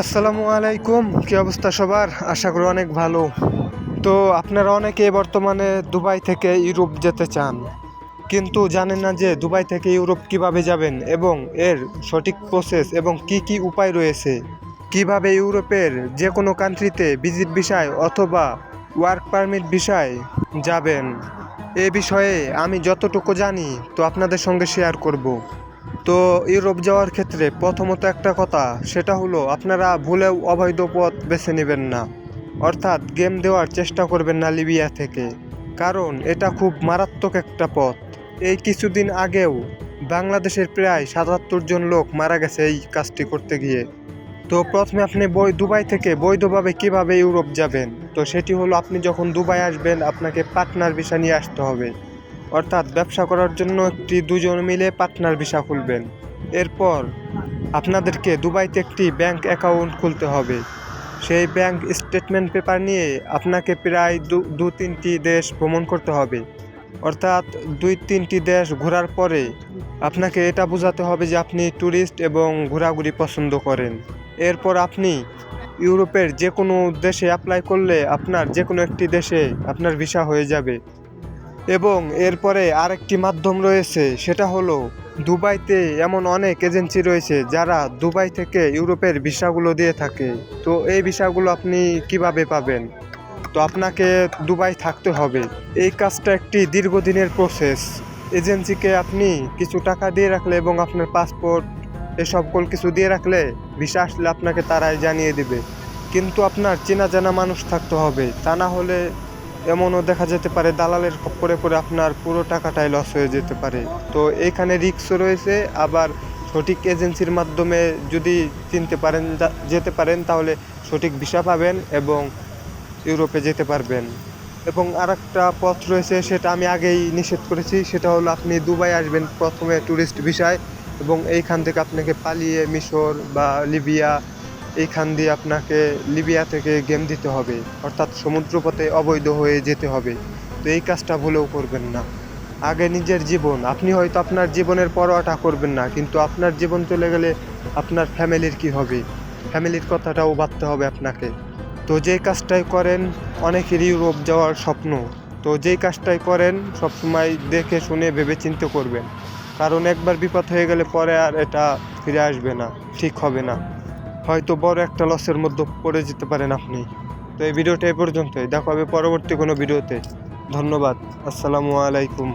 আসসালামু আলাইকুম, কি অবস্থা সবার? আশা করি অনেক ভালো। তো আপনারা অনেকে বর্তমানে দুবাই থেকে ইউরোপ যেতে চান, কিন্তু জানেন না যে দুবাই থেকে ইউরোপ কীভাবে যাবেন এবং এর সঠিক প্রসেস এবং কি কি উপায় রয়েছে? কীভাবে ইউরোপের যে কোনো কান্ট্রিতে ভিজিট বিষয় অথবা ওয়ার্ক পারমিট বিষয় যাবেন, এ বিষয়ে আমি যতটুকু জানি, তো আপনাদের সঙ্গে শেয়ার করব। তো ইউরোপ যাওয়ার ক্ষেত্রে প্রথমত একটা কথা, সেটা হলো আপনারা ভুলেও অবৈধ পথ বেছে নেবেন না। অর্থাৎ গেম দেওয়ার চেষ্টা করবেন না লিবিয়া থেকে। কারণ এটা খুব মারাত্মক একটা পথ। এই কিছুদিন আগেও বাংলাদেশের প্রায় সাতাত্তর জন লোক মারা গেছে এই কাজটি করতে গিয়ে। তো প্রথমে আপনি বই দুবাই থেকে বৈধভাবে কীভাবে ইউরোপ যাবেন? তো সেটি হলো আপনি যখন দুবাই আসবেন, আপনাকে পার্টনার ভিসা নিয়ে আসতে হবে। অর্থাৎ ব্যবসা করার জন্য একটি দুজন মিলে পার্টনার ভিসা খুলবেন। এরপর আপনাদেরকে দুবাইতে একটি ব্যাংক অ্যাকাউন্ট খুলতে হবে। সেই ব্যাংক স্টেটমেন্ট পেপার নিয়ে আপনাকে প্রায় দু তিনটি দেশ ভ্রমণ করতে হবে। অর্থাৎ দুই তিনটি দেশ ঘোরার পরে আপনাকে এটা বোঝাতে হবে যে আপনি ট্যুরিস্ট এবং ঘোরাঘুরি পছন্দ করেন। এরপর আপনি ইউরোপের যে কোনো দেশে অ্যাপ্লাই করলে আপনার যে কোনো একটি দেশে আপনার ভিসা হয়ে যাবে। এবং এরপরে আরেকটি মাধ্যম রয়েছে, সেটা হলো দুবাইতে এমন অনেক এজেন্সি রয়েছে যারা দুবাই থেকে ইউরোপের ভিসাগুলো দিয়ে থাকে। তো এই ভিসাগুলো আপনি কীভাবে পাবেন? তো আপনাকে দুবাই থাকতে হবে। এই কাজটা একটি দীর্ঘদিনের প্রসেস এজেন্সিকে আপনি কিছু টাকা দিয়ে রাখলে এবং আপনার পাসপোর্ট এসবগুলো কিছু দিয়ে রাখলে ভিসা আসলে আপনাকে তারাই জানিয়ে দিবে। কিন্তু আপনার চেনা জানা মানুষ থাকতে হবে। তা না হলে এমনও দেখা যেতে পারে দালালের খপ্পরে পড়ে আপনার পুরো টাকাটাই লস হয়ে যেতে পারে। তো এখানে রিস্কও রয়েছে, আবার সঠিক এজেন্সির মাধ্যমে যদি চিনতে পারেন যেতে পারেন, তাহলে সঠিক ভিসা পাবেন এবং ইউরোপে যেতে পারবেন। এবং আরেকটা পথ রয়েছে, সেটা আমি আগেই নিষেধ করেছি, সেটা হলো আপনি দুবাই আসবেন প্রথমে ট্যুরিস্ট ভিসায় এবং এইখান থেকে আপনাকে পালিয়ে মিশর বা লিবিয়া এইখান দিয়ে আপনাকে লিবিয়া থেকে গেম দিতে হবে। অর্থাৎ সমুদ্রপথে অবৈধ হয়ে যেতে হবে। তো এই কাজটা ভুলেও করবেন না। আগে নিজের জীবন। আপনি হয়তো আপনার জীবনের পরোয়াটা করবেন না, কিন্তু আপনার জীবন চলে গেলে আপনার ফ্যামিলির কি হবে? ফ্যামিলির কথাটাও ভাবতে হবে আপনাকে। তো যেই কাজটাই করেন, অনেকের ইউরোপ যাওয়ার স্বপ্ন। তো যেই কাজটাই করেন, সবসময় দেখে শুনে ভেবে চিন্তে করবেন। কারণ একবার বিপদ হয়ে গেলে পরে আর এটা ফিরে আসবে না, ঠিক হবে না। হয়তো বড় একটা লসের মধ্যে পড়ে যেতে পারেন আপনি। তো এই ভিডিওটা এই পর্যন্তই। দেখা হবে পরবর্তী কোনো ভিডিওতে। ধন্যবাদ। আসসালামু আলাইকুম।